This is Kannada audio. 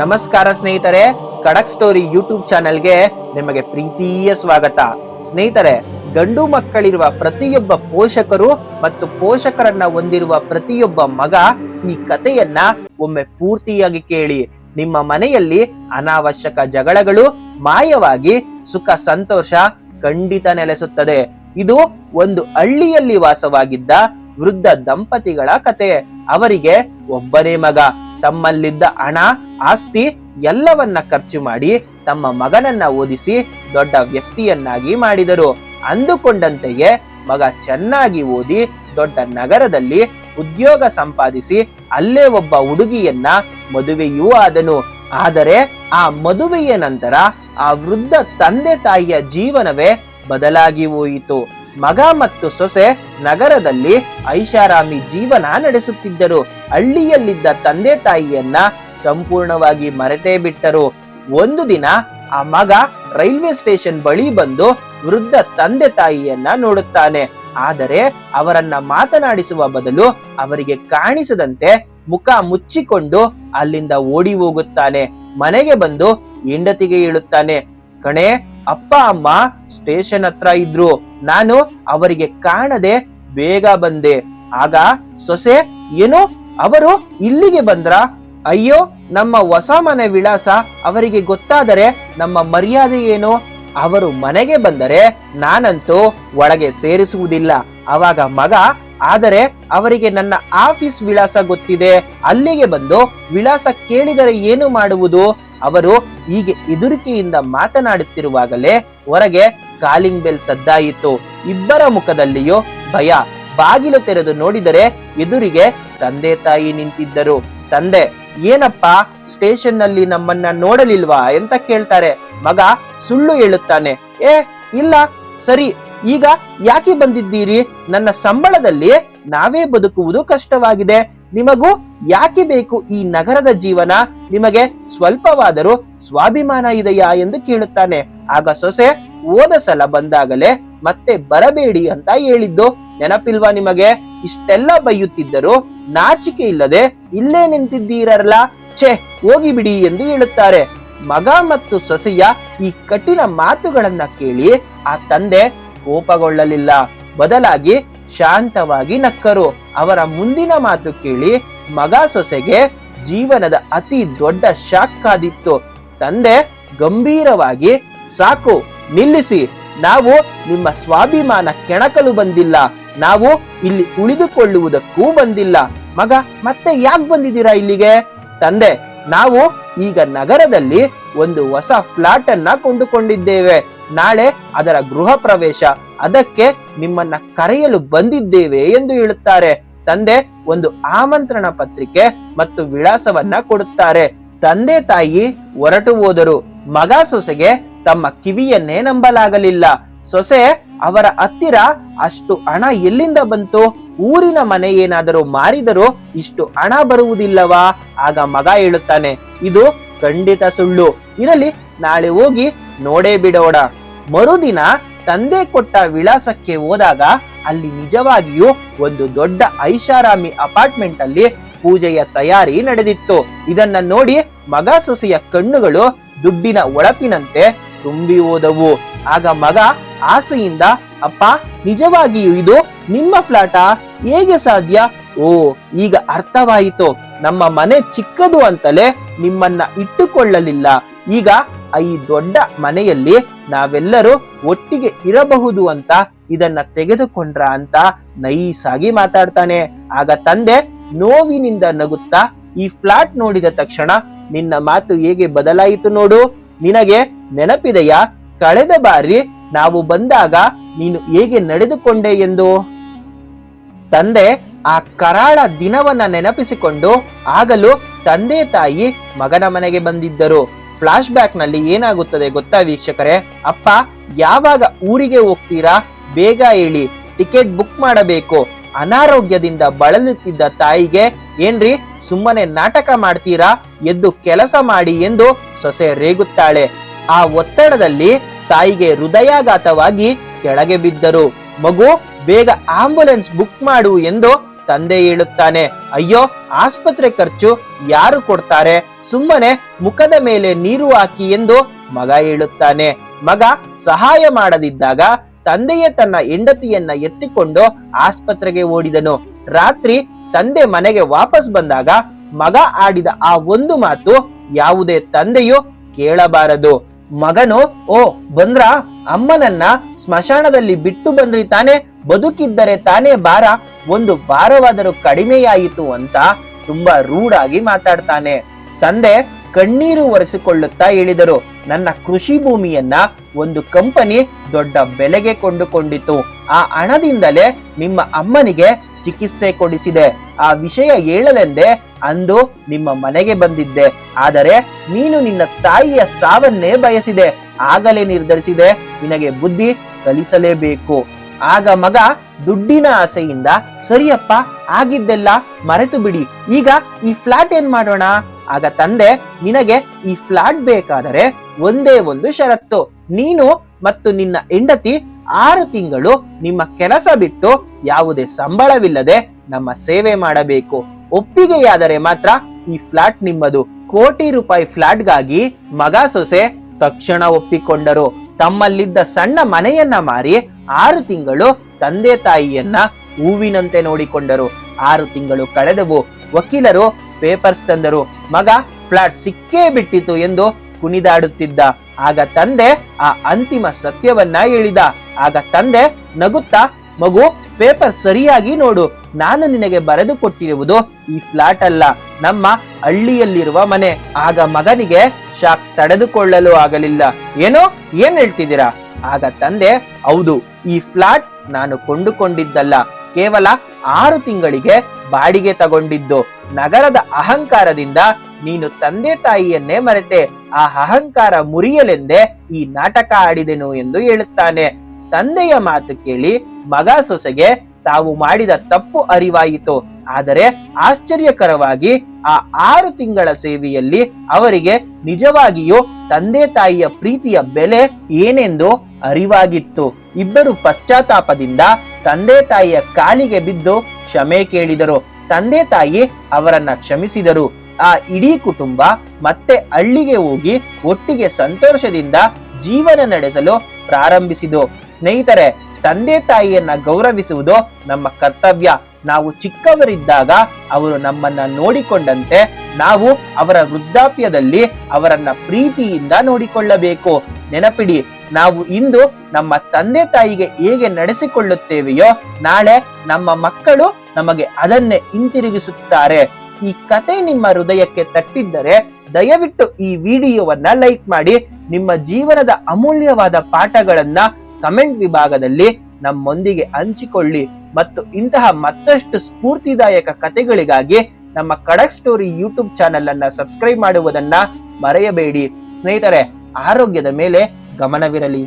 ನಮಸ್ಕಾರ ಸ್ನೇಹಿತರೆ, ಕಡಕ್ ಸ್ಟೋರಿ ಯೂಟ್ಯೂಬ್ ಚಾನೆಲ್ಗೆ ನಿಮಗೆ ಪ್ರೀತಿಯ ಸ್ವಾಗತ. ಸ್ನೇಹಿತರೆ, ಗಂಡು ಮಕ್ಕಳಿರುವ ಪ್ರತಿಯೊಬ್ಬ ಪೋಷಕರು ಮತ್ತು ಪೋಷಕರನ್ನ ಹೊಂದಿರುವ ಪ್ರತಿಯೊಬ್ಬ ಮಗ ಈ ಕಥೆಯನ್ನ ಒಮ್ಮೆ ಪೂರ್ತಿಯಾಗಿ ಕೇಳಿ. ನಿಮ್ಮ ಮನೆಯಲ್ಲಿ ಅನಾವಶ್ಯಕ ಜಗಳಗಳು, ಮಾಯವಾಗಿ ಸುಖ ಸಂತೋಷ ಖಂಡಿತ ನೆಲೆಸುತ್ತದೆ. ಇದು ಒಂದು ಹಳ್ಳಿಯಲ್ಲಿ ವಾಸವಾಗಿದ್ದ ವೃದ್ಧ ದಂಪತಿಗಳ ಕತೆ. ಅವರಿಗೆ ಒಬ್ಬನೇ ಮಗ. ತಮ್ಮಲ್ಲಿದ್ದ ಹಣ, ಆಸ್ತಿ ಎಲ್ಲವನ್ನ ಖರ್ಚು ಮಾಡಿ ತಮ್ಮ ಮಗನನ್ನ ಓದಿಸಿ ದೊಡ್ಡ ವ್ಯಕ್ತಿಯನ್ನಾಗಿ ಮಾಡಿದರು. ಅಂದುಕೊಂಡಂತೆಯೇ ಮಗ ಚೆನ್ನಾಗಿ ಓದಿ ದೊಡ್ಡ ನಗರದಲ್ಲಿ ಉದ್ಯೋಗ ಸಂಪಾದಿಸಿ ಅಲ್ಲೇ ಒಬ್ಬ ಹುಡುಗಿಯನ್ನ ಮದುವೆಯೂ ಆದನು. ಆದರೆ ಆ ಮದುವೆಯ ನಂತರ ಆ ವೃದ್ಧ ತಂದೆ ತಾಯಿಯ ಜೀವನವೇ ಬದಲಾಗಿ ಹೋಯಿತು. ಮಗ ಮತ್ತು ಸೊಸೆ ನಗರದಲ್ಲಿ ಐಷಾರಾಮಿ ಜೀವನ ನಡೆಸುತ್ತಿದ್ದರು. ಹಳ್ಳಿಯಲ್ಲಿದ್ದ ತಂದೆ ತಾಯಿಯನ್ನ ಸಂಪೂರ್ಣವಾಗಿ ಮರೆತೇ ಬಿಟ್ಟರು. ಒಂದು ದಿನ ಆ ಮಗ ರೈಲ್ವೆ ಸ್ಟೇಷನ್ ಬಳಿ ಬಂದು ವೃದ್ಧ ತಂದೆ ತಾಯಿಯನ್ನ ನೋಡುತ್ತಾನೆ. ಆದರೆ ಅವರನ್ನ ಮಾತನಾಡಿಸುವ ಬದಲು ಅವರಿಗೆ ಕಾಣಿಸದಂತೆ ಮುಖ ಮುಚ್ಚಿಕೊಂಡು ಅಲ್ಲಿಂದ ಓಡಿ ಹೋಗುತ್ತಾನೆ. ಮನೆಗೆ ಬಂದು ಹೆಂಡತಿಗೆ ಹೇಳುತ್ತಾನೆ, ಕಣೆ ಅಪ್ಪ, ಅಮ್ಮ ಸ್ಟೇಷನ್ ಹತ್ರ ಇದ್ರು. ನಾನು ಅವರಿಗೆ ಕಾಣದೆ ಬೇಗ ಬಂದೆ. ಆಗ ಸೊಸೆ, ಏನು? ಅವರು ಇಲ್ಲಿಗೆ ಬಂದ್ರ? ಅಯ್ಯೋ, ನಮ್ಮ ಹೊಸ ಮನೆ ವಿಳಾಸ ಅವರಿಗೆ ಗೊತ್ತಾದರೆ ನಮ್ಮ ಮರ್ಯಾದೆ ಏನು? ಅವರು ಮನೆಗೆ ಬಂದರೆ ನಾನಂತೂ ಒಳಗೆ ಸೇರಿಸುವುದಿಲ್ಲ. ಅವಾಗ ಮಗ ಆದರೆ ಅವರಿಗೆ ನನ್ನ ಆಫೀಸ್ ವಿಳಾಸ ಗೊತ್ತಿದೆ. ಅಲ್ಲಿಗೆ ಬಂದು ವಿಳಾಸ ಕೇಳಿದರೆ ಏನು ಮಾಡುವುದು? ಅವರು ಹೀಗೆ ಎದುರಿಕೆಯಿಂದ ಮಾತನಾಡುತ್ತಿರುವಾಗಲೇ ಹೊರಗೆ ಕಾಲಿಂಗ್ ಬೆಲ್ ಸದ್ದಾಯಿತು. ಇಬ್ಬರ ಮುಖದಲ್ಲಿಯೂ ಭಯ. ಬಾಗಿಲು ತೆರೆದು ನೋಡಿದರೆ ಎದುರಿಗೆ ತಂದೆ ತಾಯಿ ನಿಂತಿದ್ದರು. ತಂದೆ, ಏನಪ್ಪ? ಸ್ಟೇಷನ್ನಲ್ಲಿ ನಮ್ಮನ್ನ ನೋಡಲಿಲ್ವಾ? ಅಂತ ಕೇಳ್ತಾರೆ. ಮಗ ಸುಳ್ಳು ಹೇಳುತ್ತಾನೆ. ಏ, ಇಲ್ಲ. ಸರಿ ಈಗ ಯಾಕೆ ಬಂದಿದ್ದೀರಿ? ನನ್ನ ಸಂಬಳದಲ್ಲಿ ನಾವೇ ಬದುಕುವುದು ಕಷ್ಟವಾಗಿದೆ. ನಿಮಗೂ ಯಾಕೆ ಬೇಕು ಈ ನಗರದ ಜೀವನ? ನಿಮಗೆ ಸ್ವಲ್ಪವಾದರೂ ಸ್ವಾಭಿಮಾನ ಇದೆಯಾ ಎಂದು ಕೇಳುತ್ತಾನೆ. ಆಗ ಸೊಸೆ ಹೋದ ಸಲ ಬಂದಾಗಲೇ ಮತ್ತೆ ಬರಬೇಡಿ ಅಂತ ಹೇಳಿದ್ದು. ನೆನಪಿಲ್ವಾ ನಿಮಗೆ? ಇಷ್ಟೆಲ್ಲ ಬೈಯುತ್ತಿದ್ದರು ನಾಚಿಕೆ ಇಲ್ಲದೆ ಇಲ್ಲೇ ನಿಂತಿದ್ದೀರಲ್ಲ? ಛೇ, ಹೋಗಿ ಬಿಡಿ ಎಂದು ಹೇಳುತ್ತಾರೆ. ಮಗ ಮತ್ತು ಸೊಸೆಯ ಈ ಕಠಿಣ ಮಾತುಗಳನ್ನ ಕೇಳಿ ಆ ತಂದೆ ಕೋಪಗೊಳ್ಳಲಿಲ್ಲ. ಬದಲಾಗಿ ಶಾಂತವಾಗಿ ನಕ್ಕರು. ಅವರ ಮುಂದಿನ ಮಾತು ಕೇಳಿ ಮಗ ಸೊಸೆಗೆ ಜೀವನದ ಅತಿ ದೊಡ್ಡ ಶಾಕ್ ಕಾದಿತ್ತು. ತಂದೆ, ಗಂಭೀರವಾಗಿ, ಸಾಕು, ನಿಲ್ಲಿಸಿ. ನಾವು ನಿಮ್ಮ ಸ್ವಾಭಿಮಾನ ಕೆಣಕಲು ಬಂದಿಲ್ಲ. ನಾವು ಇಲ್ಲಿ ಉಳಿದುಕೊಳ್ಳುವುದಕ್ಕೂ ಬಂದಿಲ್ಲ. ಮಗ, ಮತ್ತೆ ಯಾಕೆ ಬಂದಿದ್ದೀರಾ ಇಲ್ಲಿಗೆ? ತಂದೆ, ನಾವು ಈಗ ನಗರದಲ್ಲಿ ಒಂದು ಹೊಸ ಫ್ಲಾಟ್ ಅನ್ನ ಕೊಂಡುಕೊಂಡಿದ್ದೇವೆ. ನಾಳೆ ಅದರ ಗೃಹ ಪ್ರವೇಶ. ಅದಕ್ಕೆ ನಿಮ್ಮನ್ನ ಕರೆಯಲು ಬಂದಿದ್ದೇವೆ ಎಂದು ಹೇಳುತ್ತಾರೆ. ತಂದೆ ಒಂದು ಆಮಂತ್ರಣ ಪತ್ರಿಕೆ ಮತ್ತು ವಿಳಾಸವನ್ನ ಕೊಡುತ್ತಾರೆ. ತಂದೆ ತಾಯಿ ಹೊರಟು ಹೋದರು. ಮಗ ಸೊಸೆಗೆ ತಮ್ಮ ಕಿವಿಯನ್ನೇ ನಂಬಲಾಗಲಿಲ್ಲ. ಸೊಸೆ ಅವರ ಹತ್ತಿರ ಅಷ್ಟು ಹಣ ಎಲ್ಲಿಂದ ಬಂತು? ಊರಿನ ಮನೆ ಏನಾದರೂ ಮಾರಿದರೂ ಇಷ್ಟು ಹಣ ಬರುವುದಿಲ್ಲವಾ? ಆಗ ಮಗ ಹೇಳುತ್ತಾನೆ, ಇದು ಖಂಡಿತ ಸುಳ್ಳು. ಇರಲಿ, ನಾಳೆ ಹೋಗಿ ನೋಡೇ ಬಿಡೋಣ ಮರುದಿನ ತಂದೆ ಕೊಟ್ಟ ವಿಳಾಸಕ್ಕೆ ಹೋದಾಗ ಅಲ್ಲಿ ನಿಜವಾಗಿಯೂ ಒಂದು ದೊಡ್ಡ ಐಷಾರಾಮಿ ಅಪಾರ್ಟ್ಮೆಂಟ್ ಅಲ್ಲಿ ಪೂಜೆಯ ತಯಾರಿ ನಡೆದಿತ್ತು. ಇದನ್ನ ನೋಡಿ ಮಗ ಸೊಸೆಯ ಕಣ್ಣುಗಳು ದುಡ್ಡಿನ ಒಳಪಿನಂತೆ ತುಂಬಿ ಹೋದವು. ಆಗ ಮಗ ಆಸೆಯಿಂದ, ಅಪ್ಪ, ನಿಜವಾಗಿಯೂ ಇದು ನಿಮ್ಮ ಫ್ಲಾಟಾ? ಹೇಗೆ ಸಾಧ್ಯ? ಓ, ಈಗ ಅರ್ಥವಾಯಿತು. ನಮ್ಮ ಮನೆ ಚಿಕ್ಕದು ಅಂತಲೇ ನಿಮ್ಮನ್ನ ಇಟ್ಟುಕೊಳ್ಳಲಿಲ್ಲ. ಈಗ ಈ ದೊಡ್ಡ ಮನೆಯಲ್ಲಿ ನಾವೆಲ್ಲರೂ ಒಟ್ಟಿಗೆ ಇರಬಹುದು ಅಂತ ಇದನ್ನ ತೆಗೆದುಕೊಂಡ್ರ ಅಂತ ನೈಸಾಗಿ ಮಾತಾಡ್ತಾನೆ. ಆಗ ತಂದೆ ನೋವಿನಿಂದ ನಗುತ್ತಾ ಈ ಫ್ಲಾಟ್ ನೋಡಿದ ತಕ್ಷಣ ನಿನ್ನ ಮಾತು ಹೇಗೆ ಬದಲಾಯಿತು ನೋಡು. ನಿನಗೆ ನೆನಪಿದೆಯಾ? ಕಳೆದ ಬಾರಿ ನಾವು ಬಂದಾಗ ನೀನು ಹೇಗೆ ನಡೆದುಕೊಂಡೆ ಎಂದು? ತಂದೆ ಆ ಕರಾಳ ದಿನವನ್ನ ನೆನಪಿಸಿಕೊಂಡು ಆಗಲೂ ತಂದೆ ತಾಯಿ ಮಗನ ಮನೆಗೆ ಬಂದಿದ್ದರು. ಫ್ಲಾಶ್ ಬ್ಯಾಕ್ನಲ್ಲಿ ಏನಾಗುತ್ತದೆ ಗೊತ್ತಾ ವೀಕ್ಷಕರೇ? ಅಪ್ಪ, ಯಾವಾಗ ಊರಿಗೆ ಹೋಗ್ತೀರಾ? ಬೇಗ ಹೇಳಿ. ಟಿಕೆಟ್ ಬುಕ್ ಮಾಡಬೇಕು. ಅನಾರೋಗ್ಯದಿಂದ ಬಳಲುತ್ತಿದ್ದ ತಾಯಿಗೆ, ಏನ್ರಿ, ಸುಮ್ಮನೆ ನಾಟಕ ಮಾಡ್ತೀರಾ? ಎದ್ದು ಕೆಲಸ ಮಾಡಿ ಎಂದು ಸೊಸೆ ರೇಗುತ್ತಾಳೆ. ಆ ಒತ್ತಡದಲ್ಲಿ ತಾಯಿಗೆ ಹೃದಯಾಘಾತವಾಗಿ ಕೆಳಗೆ ಬಿದ್ದರು. ಮಗು, ಬೇಗ ಆಂಬುಲೆನ್ಸ್ ಬುಕ್ ಮಾಡು ಎಂದು ತಂದೆ ಹೇಳುತ್ತಾನೆ, ಅಯ್ಯೋ, ಆಸ್ಪತ್ರೆ ಖರ್ಚು ಯಾರು ಕೊಡ್ತಾರೆ? ಸುಮ್ಮನೆ ಮುಖದ ಮೇಲೆ ನೀರು ಹಾಕಿ ಎಂದು ಮಗ ಹೇಳುತ್ತಾನೆ. ಮಗ ಸಹಾಯ ಮಾಡದಿದ್ದಾಗ ತಂದೆಯೇ ತನ್ನ ಹೆಂಡತಿಯನ್ನ ಎತ್ತಿಕೊಂಡು ಆಸ್ಪತ್ರೆಗೆ ಓಡಿದನು. ರಾತ್ರಿ ತಂದೆ ಮನೆಗೆ ವಾಪಸ್ ಬಂದಾಗ ಮಗ ಆಡಿದ ಆ ಒಂದು ಮಾತು ಯಾವುದೇ ತಂದೆಯು ಕೇಳಬಾರದು. ಮಗನು, ಓ, ಬಂದ್ರ? ಅಮ್ಮನನ್ನ ಸ್ಮಶಾನದಲ್ಲಿ ಬಿಟ್ಟು ಬಂದ್ರಿ ತಾನೇ? ಬದುಕಿದ್ದರೆ ತಾನೇ ಭಾರ. ಒಂದು ಭಾರವಾದರೂ ಕಡಿಮೆಯಾಯಿತು ಅಂತ ತುಂಬಾ ರೂಢಾಗಿ ಮಾತಾಡ್ತಾನೆ. ತಂದೆ ಕಣ್ಣೀರು ಒರೆಸಿಕೊಳ್ಳುತ್ತಾ ಹೇಳಿದರು, ನನ್ನ ಕೃಷಿ ಭೂಮಿಯನ್ನ ಒಂದು ಕಂಪನಿ ದೊಡ್ಡ ಬೆಲೆಗೆ ಕೊಂಡುಕೊಂಡಿತು ಆ ಹಣದಿಂದಲೇ ನಿಮ್ಮ ಅಮ್ಮನಿಗೆ ಚಿಕಿತ್ಸೆ ಕೊಡಿಸಿದೆ. ಆ ವಿಷಯ ಹೇಳಲೆಂದೇ ಅಂದು ನಿಮ್ಮ ಮನೆಗೆ ಬಂದಿದ್ದೆ. ಆದರೆ ನೀನು ನಿನ್ನ ತಾಯಿಯ ಸಾವನ್ನೇ ಬಯಸಿದೆ. ಆಗಲೇ ನಿರ್ಧರಿಸಿದೆ. ನಿನಗೆ ಬುದ್ಧಿ ಕಲಿಸಲೇಬೇಕು. ಆಗ ಮಗ ದುಡ್ಡಿನ ಆಸೆಯಿಂದ, ಸರಿಯಪ್ಪ, ಆಗಿದ್ದೆಲ್ಲ ಮರೆತು ಬಿಡಿ, ಈಗ ಈ ಫ್ಲಾಟ್ ಏನ್ ಮಾಡೋಣ? ಆಗ ತಂದೆ, ನಿನಗೆ ಈ ಫ್ಲಾಟ್ ಬೇಕಾದರೆ ಒಂದೇ ಒಂದು ಷರತ್ತು, ನೀನು ಮತ್ತು ನಿನ್ನ ಹೆಂಡತಿ ಆರು ತಿಂಗಳು ನಿಮ್ಮ ಕೆಲಸ ಬಿಟ್ಟು ಯಾವುದೇ ಸಂಬಳವಿಲ್ಲದೆ ನಮ್ಮ ಸೇವೆ ಮಾಡಬೇಕು. ಒಪ್ಪಿಗೆಯಾದರೆ ಮಾತ್ರ ಈ ಫ್ಲಾಟ್ ನಿಮ್ಮದು. ಕೋಟಿ ರೂಪಾಯಿ ಫ್ಲಾಟ್ಗಾಗಿ ಮಗ ಸೊಸೆ ತಕ್ಷಣ ಒಪ್ಪಿಕೊಂಡರು. ತಮ್ಮಲ್ಲಿದ್ದ ಸಣ್ಣ ಮನೆಯನ್ನ ಮಾರಿ ಆರು ತಿಂಗಳು ತಂದೆ ತಾಯಿಯನ್ನ ಹೂವಿನಂತೆ ನೋಡಿಕೊಂಡರು. ಆರು ತಿಂಗಳು ಕಳೆದವು. ವಕೀಲರು ಪೇಪರ್ಸ್ ತಂದರು. ಮಗ ಫ್ಲಾಟ್ ಸಿಕ್ಕೇ ಬಿಟ್ಟಿತು ಎಂದು ಕುಣಿದಾಡುತ್ತಿದ್ದ. ಆಗ ತಂದೆ ಆ ಅಂತಿಮ ಸತ್ಯವನ್ನ ಹೇಳಿದ. ಆಗ ತಂದೆ ನಗುತ್ತಾ, ಮಗು, ಪೇಪರ್ ಸರಿಯಾಗಿ ನೋಡು. ನಾನು ನಿನಗೆ ಬರೆದು ಕೊಟ್ಟಿರುವುದು ಈ ಫ್ಲಾಟ್ ಅಲ್ಲ. ನಮ್ಮ ಹಳ್ಳಿಯಲ್ಲಿರುವ ಮನೆ. ಆಗ ಮಗನಿಗೆ ಶಾಕ್ ತಡೆದುಕೊಳ್ಳಲು ಆಗಲಿಲ್ಲ. ಏನೋ, ಏನ್ ಹೇಳ್ತಿದ್ದೀರಾ? ಆಗ ತಂದೆ, ಹೌದು. ಈ ಫ್ಲಾಟ್ ನಾನು ಕೊಂಡುಕೊಂಡಿದ್ದಲ್ಲ. ಕೇವಲ ಆರು ತಿಂಗಳಿಗೆ ಬಾಡಿಗೆ ತಗೊಂಡಿದ್ದು. ನಗರದ ಅಹಂಕಾರದಿಂದ ನೀನು ತಂದೆ ತಾಯಿಯನ್ನೇ ಮರೆತೆ. ಆ ಅಹಂಕಾರ ಮುರಿಯಲೆಂದೇ ಈ ನಾಟಕ ಆಡಿದೆನು ಎಂದು ಹೇಳುತ್ತಾನೆ. ತಂದೆಯ ಮಾತು ಕೇಳಿ ಮಗ ಸೊಸೆಗೆ ತಾವು ಮಾಡಿದ ತಪ್ಪು ಅರಿವಾಯಿತು. ಆದರೆ ಆಶ್ಚರ್ಯಕರವಾಗಿ ಆ ಆರು ತಿಂಗಳ ಸೇವೆಯಲ್ಲಿ ಅವರಿಗೆ ನಿಜವಾಗಿಯೂ ತಂದೆ ತಾಯಿಯ ಪ್ರೀತಿಯ ಬೆಲೆ ಏನೆಂದು ಅರಿವಾಗಿತ್ತು. ಇಬ್ಬರು ಪಶ್ಚಾತ್ತಾಪದಿಂದ ತಂದೆ ತಾಯಿಯ ಕಾಲಿಗೆ ಬಿದ್ದು ಕ್ಷಮೆ ಕೇಳಿದರು. ತಂದೆ ತಾಯಿ ಅವರನ್ನ ಕ್ಷಮಿಸಿದರು. ಆ ಇಡೀ ಕುಟುಂಬ ಮತ್ತೆ ಹಳ್ಳಿಗೆ ಹೋಗಿ ಒಟ್ಟಿಗೆ ಸಂತೋಷದಿಂದ ಜೀವನ ನಡೆಸಲು ಪ್ರಾರಂಭಿಸಿದು ಸ್ನೇಹಿತರೆ, ತಂದೆ ತಾಯಿಯನ್ನ ಗೌರವಿಸುವುದು ನಮ್ಮ ಕರ್ತವ್ಯ. ನಾವು ಚಿಕ್ಕವರಿದ್ದಾಗ ಅವರು ನಮ್ಮನ್ನ ನೋಡಿಕೊಂಡಂತೆ ನಾವು ಅವರ ವೃದ್ಧಾಪ್ಯದಲ್ಲಿ ಅವರನ್ನ ಪ್ರೀತಿಯಿಂದ ನೋಡಿಕೊಳ್ಳಬೇಕು. ನೆನಪಿಡಿ ನಾವು ಇಂದು ನಮ್ಮ ತಂದೆ ತಾಯಿಗೆ ಹೇಗೆ ನಡೆಸಿಕೊಳ್ಳುತ್ತೇವೆಯೋ, ನಾಳೆ ನಮ್ಮ ಮಕ್ಕಳು ನಮಗೆ ಅದನ್ನೇ ಹಿಂತಿರುಗಿಸುತ್ತಾರೆ. ಈ ಕತೆ ನಿಮ್ಮ ಹೃದಯಕ್ಕೆ ತಟ್ಟಿದ್ದರೆ, ದಯವಿಟ್ಟು ಈ ವಿಡಿಯೋವನ್ನ ಲೈಕ್ ಮಾಡಿ, ನಿಮ್ಮ ಜೀವನದ ಅಮೂಲ್ಯವಾದ ಪಾಠಗಳನ್ನ ಕಮೆಂಟ್ ವಿಭಾಗದಲ್ಲಿ ನಮ್ಮೊಂದಿಗೆ ಹಂಚಿಕೊಳ್ಳಿ ಮತ್ತು ಇಂತಹ ಮತ್ತಷ್ಟು ಸ್ಫೂರ್ತಿದಾಯಕ ಕತೆಗಳಿಗಾಗಿ ನಮ್ಮ ಕಡಕ್ ಸ್ಟೋರಿ ಯೂಟ್ಯೂಬ್ ಚಾನೆಲ್ ಅನ್ನ ಸಬ್ಸ್ಕ್ರೈಬ್ ಮಾಡುವುದನ್ನ ಮರೆಯಬೇಡಿ. ಸ್ನೇಹಿತರೆ, ಆರೋಗ್ಯದ ಮೇಲೆ ಗಮನವಿರಲಿ.